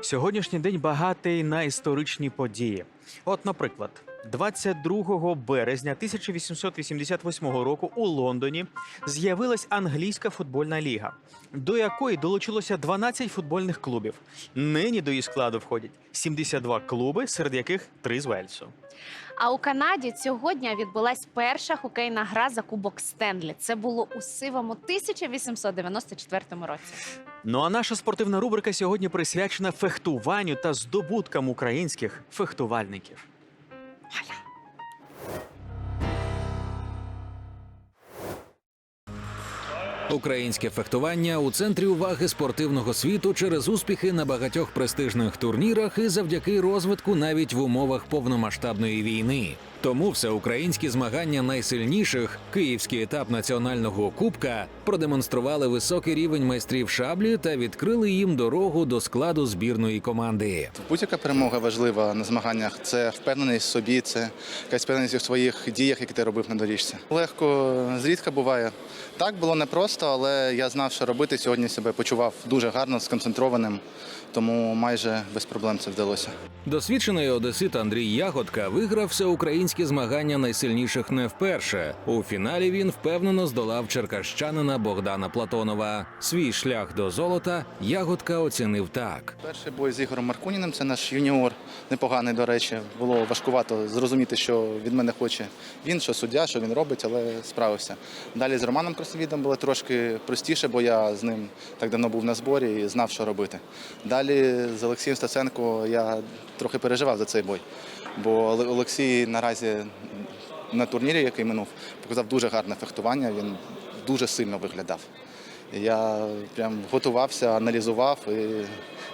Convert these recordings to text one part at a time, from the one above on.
Сьогоднішній день багатий на історичні події. От, наприклад, 22 березня 1888 року у Лондоні з'явилась англійська футбольна ліга, до якої долучилося 12 футбольних клубів. Нині до її складу входять 72 клуби, серед яких три з Вельсу. А у Канаді цього дня відбулась перша хокейна гра за Кубок Стенлі. Це було у сивому 1894 році. Ну а наша спортивна рубрика сьогодні присвячена фехтуванню та здобуткам українських фехтувальників. Українське фехтування у центрі уваги спортивного світу через успіхи на багатьох престижних турнірах і завдяки розвитку навіть в умовах повномасштабної війни. Тому всеукраїнські змагання найсильніших, київський етап національного кубка, продемонстрували високий рівень майстрів шаблі та відкрили їм дорогу до складу збірної команди. Будь-яка перемога важлива на змаганнях. Це впевненість в собі, це якась впевненість у своїх діях, які ти робив на доріжці. Легко зрідка буває. Так було непросто, але я знав, що робити. Сьогодні себе почував дуже гарно, сконцентрованим, тому майже без проблем це вдалося. Досвідчений одесит Андрій Ягодка виграв всеукраїнські змагання найсильніших не вперше. У фіналі він впевнено здолав черкащанина Богдана Платонова. Свій шлях до золота Ягодка оцінив так. Перший бой з Ігорем Маркуніним, це наш юніор, непоганий, до речі. Було важкувато зрозуміти, що від мене хоче він, що суддя, що він робить, але справився. Далі з Романом Красовідом було трошки простіше, бо я з ним так давно був на зборі і знав, що робити. Далі з Олексієм Стаценко я трохи переживав за цей бой, бо Олексій наразі на турнірі, який минув, показав дуже гарне фехтування. Він дуже сильно виглядав. Я прям готувався, аналізував і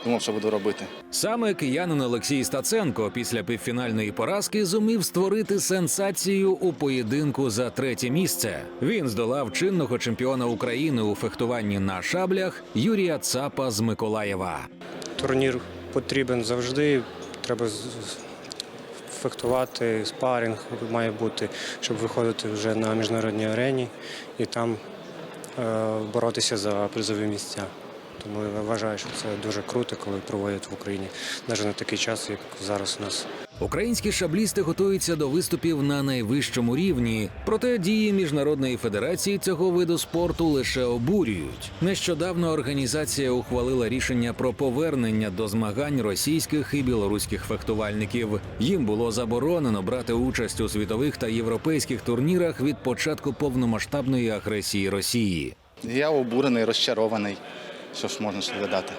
думав, що буду робити. Саме киянин Олексій Стаценко після півфінальної поразки зумів створити сенсацію у поєдинку за третє місце. Він здолав чинного чемпіона України у фехтуванні на шаблях Юрія Цапа з Миколаєва. Турнір потрібен завжди. Треба фехтувати, спарінг має бути, щоб виходити вже на міжнародній арені і там боротися за призові місця. Тому я вважаю, що це дуже круто, коли проводять в Україні, навіть на такий час, як зараз у нас. Українські шаблісти готуються до виступів на найвищому рівні. Проте дії міжнародної федерації цього виду спорту лише обурюють. Нещодавно організація ухвалила рішення про повернення до змагань російських і білоруських фехтувальників. Їм було заборонено брати участь у світових та європейських турнірах від початку повномасштабної агресії Росії. Я обурений, розчарований. Що ж можна додати?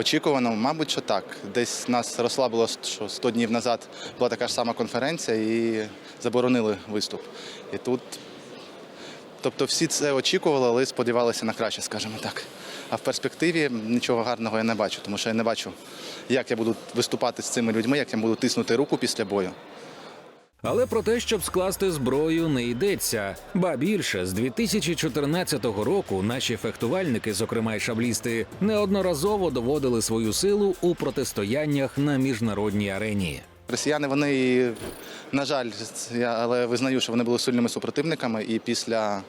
Очікувано, мабуть, що так. Десь нас розслабило, що 100 днів назад була така ж сама конференція і заборонили виступ. І тут, тобто всі це очікували, але сподівалися на краще, скажімо так. А в перспективі нічого гарного я не бачу, тому що я не бачу, як я буду виступати з цими людьми, як я буду тиснути руку після бою. Але про те, щоб скласти зброю, не йдеться. Ба більше з 2014 року наші фехтувальники, зокрема й шаблісти, неодноразово доводили свою силу у протистояннях на міжнародній арені. Росіяни, вони, на жаль, я але визнаю, що вони були сильними супротивниками, і після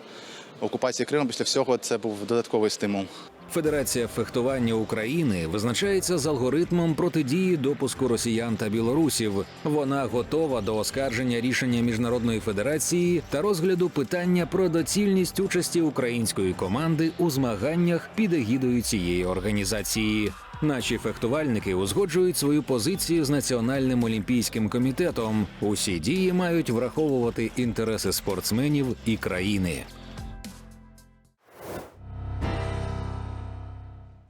окупації Криму, після всього, це був додатковий стимул. Федерація фехтування України визначається з алгоритмом протидії допуску росіян та білорусів. Вона готова до оскарження рішення міжнародної федерації та розгляду питання про доцільність участі української команди у змаганнях під егідою цієї організації. Наші фехтувальники узгоджують свою позицію з національним олімпійським комітетом. Усі дії мають враховувати інтереси спортсменів і країни.